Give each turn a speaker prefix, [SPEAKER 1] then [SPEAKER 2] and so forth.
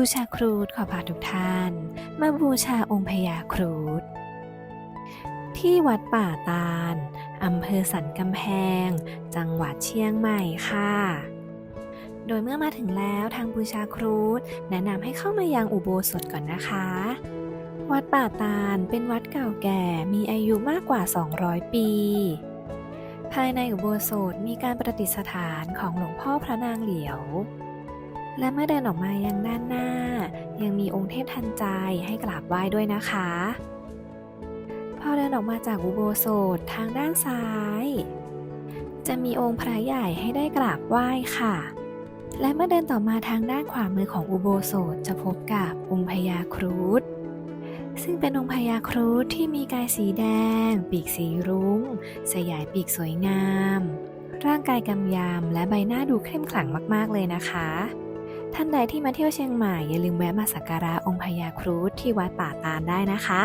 [SPEAKER 1] บูชาครูดขอพาทุกท่าน มาบูชาองค์พญาครูดที่วัดป่าตาลอำเภอสันกำแพง จังหวัดเชียงใหม่ค่ะ โดยเมื่อมาถึงแล้วทางบูชาครูดแนะนำให้เข้ามายังอุโบสถก่อนนะคะ วัดป่าตาลเป็นวัดเก่าแก่มีอายุมากกว่า 200 ปี ภายในอุโบสถมีการประดิษฐานของหลวงพ่อพระนางเหลียว และเมื่อเดินออกมายังด้านหน้า ยังมีองค์เทพทันใจให้กราบไหว้ด้วยนะคะ พอเดินออกมาจากอุโบสถทางด้านซ้าย จะมีองค์พระใหญ่ให้ได้กราบไหว้ค่ะ และเมื่อเดินต่อมาทางด้านขวามือของอุโบสถจะพบกับองค์พญาครุฑซึ่งเป็นองค์พญาครุฑที่มีกายสีแดง ปีกสีรุง้ง สยายปีกสวยงาม ร่างกายกำยำและใบหน้าดูเข้มขลังมาก ๆ เลยนะคะ ท่านใดที่มาเที่ยวเชียงใหม่อย่าลืมแวะมาสักการะองค์พญาครุฑที่วัดป่าตาลได้นะคะ